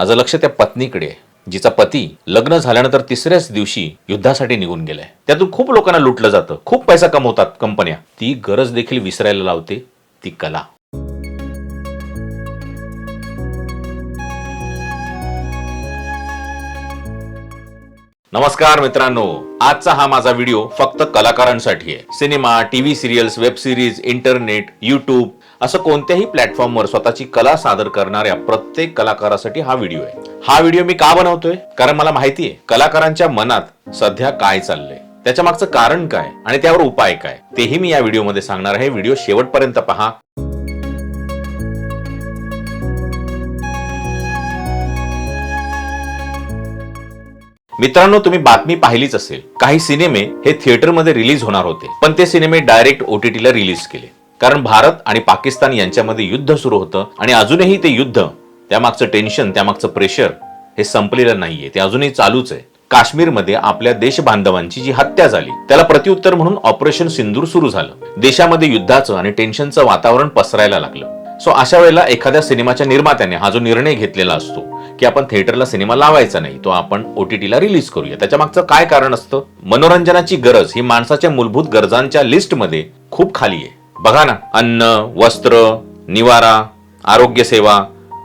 माझं लक्ष त्या पत्नीकडे आहे जिचा पती लग्न झाल्यानंतर तिसऱ्याच दिवशी युद्धासाठी निघून गेलाय. त्यातून खूप लोकांना लुटलं जातं खूप पैसा कमवतात कंपन्या. ती गरज देखील विसरायला लावते ती कला. नमस्कार मित्रांनो आजचा हा माझा व्हिडिओ फक्त कलाकारांसाठी आहे. Cinema TV serials web series internet YouTube असं कोणत्याही प्लॅटफॉर्मवर स्वतःची कला सादर करणाऱ्या प्रत्येक कलाकारासाठी हा व्हिडिओ आहे. हा व्हिडिओ मी का बनवतोय? कारण मला माहिती आहे कलाकारांच्या मनात सध्या काय चाललंय? त्याच्या मागचं कारण काय आणि त्यावर उपाय काय? तेही मी या व्हिडिओमध्ये सांगणार आहे. व्हिडिओ शेवटपर्यंत पहा. मित्रांनो तुम्ही बातमी पाहिलीच असेल. काही सिनेमे हे थिएटरमध्ये रिलीज होणार होते. पण ते सिनेमे डायरेक्ट ओटीटीला रिलीज केले. कारण भारत आणि पाकिस्तान यांच्यामध्ये युद्ध सुरू होतं आणि अजूनही ते युद्ध त्यामागचं टेन्शन त्यामागचं प्रेशर हे संपलेलं नाहीये. ते अजूनही चालूच आहे. काश्मीरमध्ये आपल्या देशबांधवांची जी हत्या झाली त्याला प्रत्युत्तर म्हणून ऑपरेशन सिंदूर सुरू झालं. देशामध्ये युद्धाचं आणि टेन्शनचं वातावरण पसरायला लागलं. सो अशा वेळेला एखाद्या सिनेमाच्या निर्मात्याने हा जो निर्णय घेतलेला असतो की आपण थिएटरला सिनेमा लावायचा नाही तो आपण ओटीटीला रिलीज करूया. त्याच्या मागचं काय कारण असतं? मनोरंजनाची गरज ही माणसाच्या मूलभूत गरजांच्या लिस्टमध्ये खूप खाली आहे. बघा ना अन्न वस्त्र निवारा आरोग्य सेवा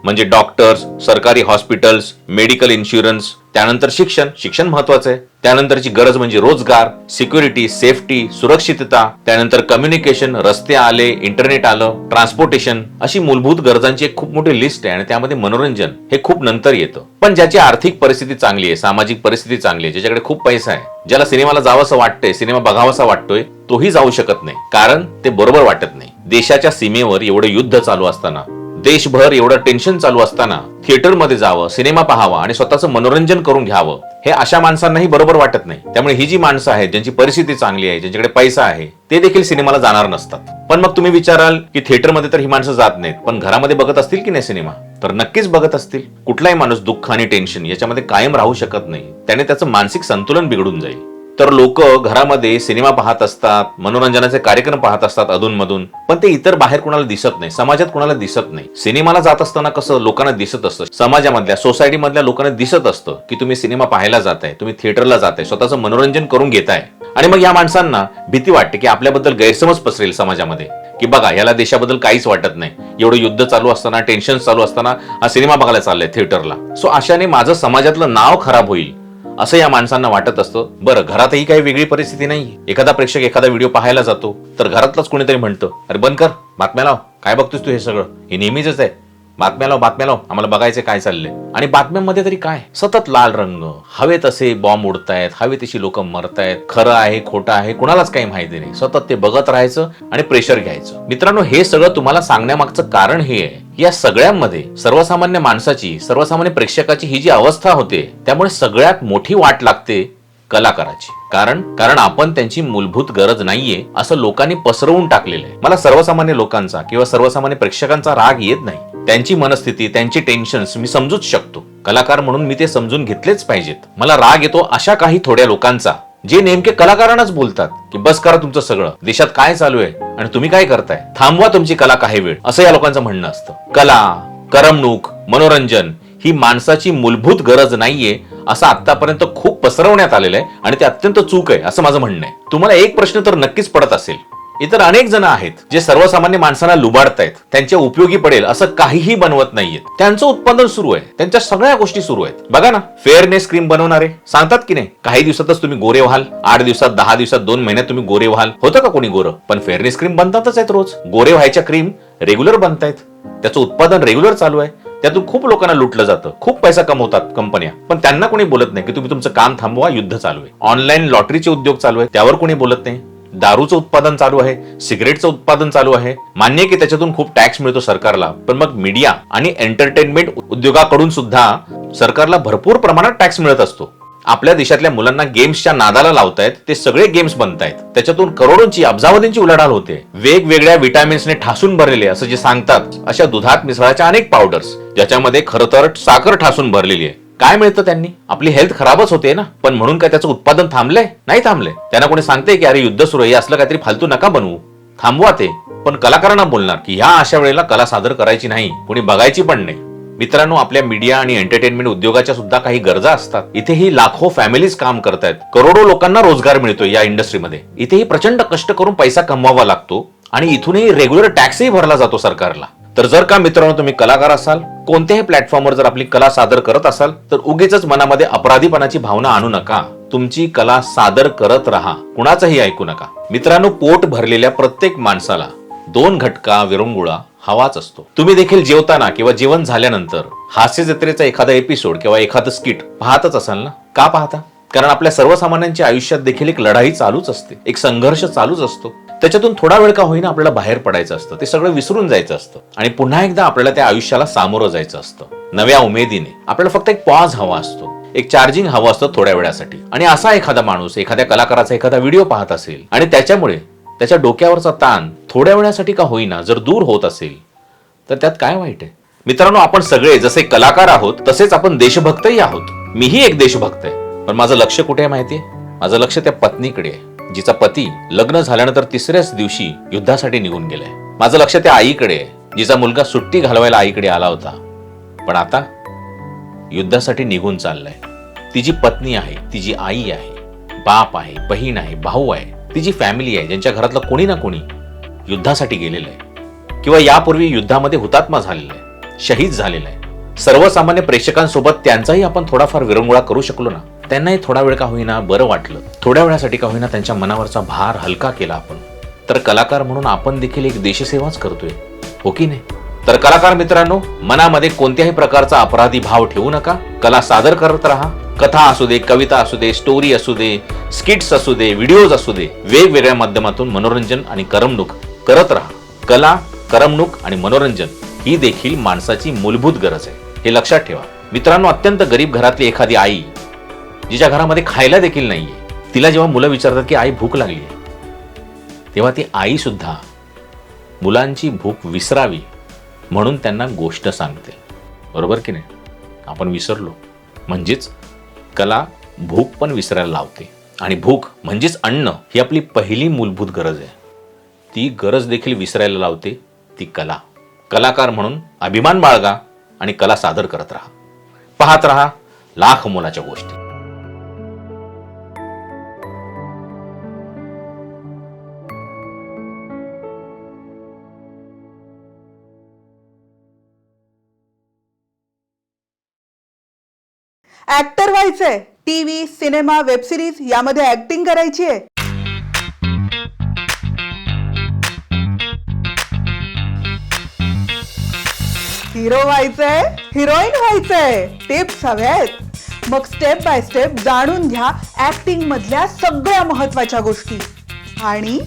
म्हणजे डॉक्टर्स सरकारी हॉस्पिटल्स मेडिकल इन्शुरन्स त्यानंतर शिक्षण. शिक्षण महत्वाचं आहे. त्यानंतरची गरज म्हणजे रोजगार सिक्युरिटी सेफ्टी सुरक्षितता. त्यानंतर कम्युनिकेशन रस्ते आले इंटरनेट आलं ट्रान्सपोर्टेशन अशी मूलभूत गरजांची एक खूप मोठी लिस्ट आहे आणि त्यामध्ये मनोरंजन हे खूप नंतर येतं. पण ज्याची आर्थिक परिस्थिती चांगली आहे सामाजिक परिस्थिती चांगली आहे ज्याच्याकडे खूप पैसा आहे ज्याला सिनेमाला जावंसं वाटतंय सिनेमा बघावासा वाटतोय तोही जाऊ शकत नाही. कारण ते बरोबर वाटत नाही. देशाच्या सीमेवर एवढं युद्ध चालू असताना देशभर एवढं टेन्शन चालू असताना थिएटरमध्ये जावं सिनेमा पाहावा आणि स्वतःचं मनोरंजन करून घ्यावं हे अशा माणसांनाही बरोबर वाटत नाही. त्यामुळे ही जी माणसं आहेत ज्यांची परिस्थिती चांगली आहे ज्यांच्याकडे पैसा आहे ते देखील सिनेमाला जाणार नसतात. पण मग तुम्ही विचाराल की थिएटरमध्ये तर ही माणसं जात नाहीत पण घरामध्ये बघत असतील की नाही सिनेमा? तर नक्कीच बघत असतील. कुठलाही माणूस दुःख आणि टेन्शन याच्यामध्ये कायम राहू शकत नाही. त्याने त्याचं मानसिक संतुलन बिघडून जाईल. तर लोक घरामध्ये सिनेमा पाहत असतात मनोरंजनाचे कार्यक्रम पाहत असतात अधूनमधून. पण ते इतर बाहेर कुणाला दिसत नाही समाजात कुणाला दिसत नाही. सिनेमाला जात असताना कसं लोकांना दिसत असतं? समाजामधल्या सोसायटी मधल्या लोकांना दिसत असतं की तुम्ही सिनेमा पाहायला जाताय तुम्ही थिएटरला जाताय स्वतःचं मनोरंजन करून घेताय. आणि मग या माणसांना भीती वाटते की आपल्याबद्दल गैरसमज पसरेल समाजामध्ये. की बघा याला देशाबद्दल काहीच वाटत नाही. एवढं युद्ध चालू असताना टेन्शन चालू असताना हा सिनेमा बघायला चाललाय थिएटरला सो अशाने माझं समाजातलं नाव खराब होईल. असं या माणसांना वाटत असतं. बरं घरातही काही वेगळी परिस्थिती नाही एखादा प्रेक्षक एखादा व्हिडिओ पाहायला जातो तर घरातलाच कोणीतरी म्हणतं अरे बंद कर बातम्या लाव. काय बघतोस तू हे सगळं? हे नेहमीच आहे. बातम्या लाव बातम्या लाव आम्हाला बघायचं काय चाललंय? आणि बातम्यांमध्ये तरी काय? सतत लाल रंग हवे तसे बॉम्ब उडतायत हवे तशी लोक मरतायत खरं आहे खोटं आहे कुणालाच काही माहिती नाही. सतत ते बघत राहायचं आणि प्रेशर घ्यायचं. मित्रांनो हे सगळं तुम्हाला सांगण्यामागचं कारण हे आहे या सगळ्यांमध्ये सर्वसामान्य माणसाची सर्वसामान्य प्रेक्षकाची ही जी अवस्था होते त्यामुळे सगळ्यात मोठी वाट लागते कलाकाराची. कारण कारण आपण त्यांची मूलभूत गरज नाहीये असं लोकांनी पसरवून टाकलेलं आहे. मला सर्वसामान्य लोकांचा किंवा सर्वसामान्य प्रेक्षकांचा राग येत नाही. त्यांची मनस्थिती त्यांची टेन्शन्स मी समजूच शकतो. कलाकार म्हणून मी ते समजून घेतलेच पाहिजेत. मला राग येतो अशा काही थोड्या लोकांचा जे नेमके कलाकारांनाच बोलतात की बस करा तुमचं सगळं देशात काय चालू आहे आणि तुम्ही काय करताय? थांबवा तुमची कला काही वेळ. असं या लोकांचं म्हणणं असतं. कला करमणूक मनोरंजन ही माणसाची मूलभूत गरज नाहीये असं आतापर्यंत खूप पसरवण्यात आलेलं आहे आणि ते अत्यंत चूक आहे असं माझं म्हणणं आहे. तुम्हाला एक प्रश्न तर नक्कीच पडत असेल. इतर अनेक जण आहेत जे सर्वसामान्य माणसांना लुबाडतायत त्यांच्या उपयोगी पडेल असं काहीही बनवत नाहीयेत. त्यांचं उत्पादन सुरू आहे त्यांच्या सगळ्या गोष्टी सुरू आहेत. बघा ना फेअरनेस क्रीम बनवणारे सांगतात की नाही काही दिवसातच तुम्ही गोरे व्हाल आठ दिवसात दहा दिवसात दोन महिन्यात तुम्ही गोरे व्हाल. होतं का कोणी गोरं? पण फेअरनेस क्रीम बनतातच आहेत रोज. गोरे व्हायच्या क्रीम रेग्युलर बनतायत. त्याचं उत्पादन रेग्युलर चालू आहे. त्यातून खूप लोकांना लुटलं जातं. खूप पैसा कमवतात कंपन्या. पण त्यांना कोणी बोलत नाही की तुम्ही तुमचं काम थांबवा युद्ध चालू आहे. ऑनलाईन लॉटरीचे उद्योग चालू आहे त्यावर कोणी बोलत नाही. दारूचं उत्पादन चालू आहे सिगरेटचं उत्पादन चालू आहे. मान्य की त्याच्यातून खूप टॅक्स मिळतो सरकारला पण मग मीडिया आणि एंटरटेनमेंट उद्योगाकडून सुद्धा सरकारला भरपूर प्रमाणात टॅक्स मिळत असतो. आपल्या देशातल्या मुलांना गेम्सच्या नादाला लावतायत ते सगळे गेम्स बनतायत. त्याच्यातून करोडोंची अब्जावधींची उलाढाल होते. वेगवेगळ्या विटॅमिन्सने ठासून भरलेले असं जे सांगतात अशा दुधात मिसळाच्या अनेक पावडर्स ज्याच्यामध्ये खरं तर साखर ठासून भरलेली आहे. काय मिळतं त्यांनी? आपली हेल्थ खराबच होते ना. पण म्हणून काय त्याचं उत्पादन थांबलंय? नाही थांबलंय. त्यांना कोणी सांगते की अरे युद्ध सुरू आहे. असलं काहीतरी फालतू नका बनवू. थांबवा ते. पण कलाकारांना बोलणार की ह्या अशा वेळेला कला सादर करायची नाही. कोणी बघायची पण नाही. मित्रांनो आपल्या मीडिया आणि एंटरटेनमेंट उद्योगाच्या सुद्धा काही गरजा असतात. इथेही लाखो फॅमिलीज काम करतायत. करोडो लोकांना रोजगार मिळतोय या इंडस्ट्रीमध्ये इथेही प्रचंड कष्ट करून पैसा कमवावा लागतो आणि इथूनही रेग्युलर टॅक्सही भरला जातो सरकारला. तर जर का मित्रांनो तुम्ही कलाकार असाल कोणत्याही प्लॅटफॉर्मवर जर आपली कला सादर करत असाल तर उगीच मनामध्ये अपराधीपणाची भावना आणू नका. तुमची कला सादर करत राहा. कुणाचंही ऐकू नका. मित्रांनो पोट भरलेल्या प्रत्येक माणसाला दोन घटका विरंगुळा हवाच असतो. तुम्ही देखील जेवताना किंवा जेवण झाल्यानंतर हास्य जत्रेचा एखादा एपिसोड किंवा एखादं स्किट पाहतच असाल ना? का पाहता? कारण आपल्या सर्वसामान्यांच्या आयुष्यात देखील एक लढाई चालूच असते. एक संघर्ष चालूच असतो. त्याच्यातून थोडा वेळ का होईना आपल्याला बाहेर पडायचं असतं. ते सगळं विसरून जायचं असतं. आणि पुन्हा एकदा आपल्याला त्या आयुष्याला सामोरं जायचं असतं. नव्या उमेदीने. आपल्याला फक्त एक पॉज हवा असतो. एक चार्जिंग हवं असतं थोड्या वेळासाठी. आणि असा एखादा माणूस एखाद्या कलाकाराचा एखादा व्हिडिओ पाहत असेल आणि त्याच्यामुळे त्याच्या डोक्यावरचा ताण थोड्या वेळासाठी का होईना जर दूर होत असेल तर त्यात काय वाईट आहे? मित्रांनो आपण सगळे जसे कलाकार आहोत तसेच आपण देशभक्तही आहोत. मीही एक देशभक्त आहे. पण माझं लक्ष कुठे आहे माहितीये? माझं लक्ष त्या पत्नीकडे आहे. जिचा पती लग्न झाल्यानंतर तिसऱ्याच दिवशी युद्धासाठी निघून गेलाय. माझं लक्ष त्या आईकडे जिचा मुलगा सुट्टी घालवायला आईकडे आला होता. पण आता युद्धासाठी निघून चाललाय. तिची पत्नी आहे तिची आई आहे बाप आहे बहीण आहे भाऊ आहे तिची फॅमिली आहे ज्यांच्या घरातलं कोणी ना कोणी युद्धासाठी गेलेलं आहे. किंवा यापूर्वी युद्धामध्ये हुतात्मा झालेला आहे शहीद झालेला आहे. सर्वसामान्य प्रेक्षकांसोबत त्यांचाही आपण थोडाफार विरंगुळा करू शकलो ना? त्यांनाही थोडा वेळ का होईना बरं वाटलं. थोड्या वेळासाठी का होईना त्यांच्या मनावरचा भार हलका केला आपण. तर कलाकार म्हणून आपण देखील एक देशसेवाच करतोय. हो की नाही? तर कलाकार मित्रांनो मनामध्ये कोणत्याही प्रकारचा अपराधी भाव ठेवू नका. कला सादर करत राहा. कथा असू दे कविता असू दे स्टोरी असू दे स्किट्स असू दे व्हिडिओज असू दे वेगवेगळ्या माध्यमातून मनोरंजन आणि करमणूक करत राहा. कला करमणूक आणि मनोरंजन ही देखील माणसाची मूलभूत गरज आहे. हे लक्षात ठेवा. मित्रांनो अत्यंत गरीब घरातली एखादी आई जिच्या घरामध्ये खायला देखील नाहीये. तिला जेव्हा मुलं विचारतात की आई भूक लागली आहे. तेव्हा ती आई सुद्धा मुलांची भूक विसरावी म्हणून त्यांना गोष्ट सांगते. बरोबर की नाही? आपण विसरलो. म्हणजेच कला भूक पण विसरायला लावते. आणि भूक म्हणजेच अन्न ही आपली पहिली मूलभूत गरज आहे. ती गरज देखील विसरायला लावते ती कला. कलाकार म्हणून अभिमान बाळगा आणि कला सादर करत राहा. पाहत राहा लाख मोलाच्या गोष्टी. ऍक्टर व्हायचंय. टीव्ही सिनेमा वेब सिरीज यामध्ये ऍक्टिंग करायची आहे. हिरो व्हायचंय हिरोईन व्हायचंय. टिप्स हव्यात मग स्टेप बाय स्टेप जाणून घ्या ऍक्टिंग मधल्या सगळ्या महत्त्वाच्या गोष्टी. आणि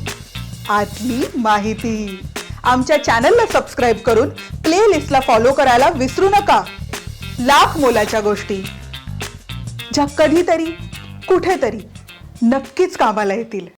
आतली माहिती. आमच्या चॅनलला सबस्क्राईब करून प्लेलिस्टला फॉलो करायला विसरू नका. लाख मोलाच्या गोष्टी. ज्या कधीतरी कुठेतरी नक्कीच कामाला येतील.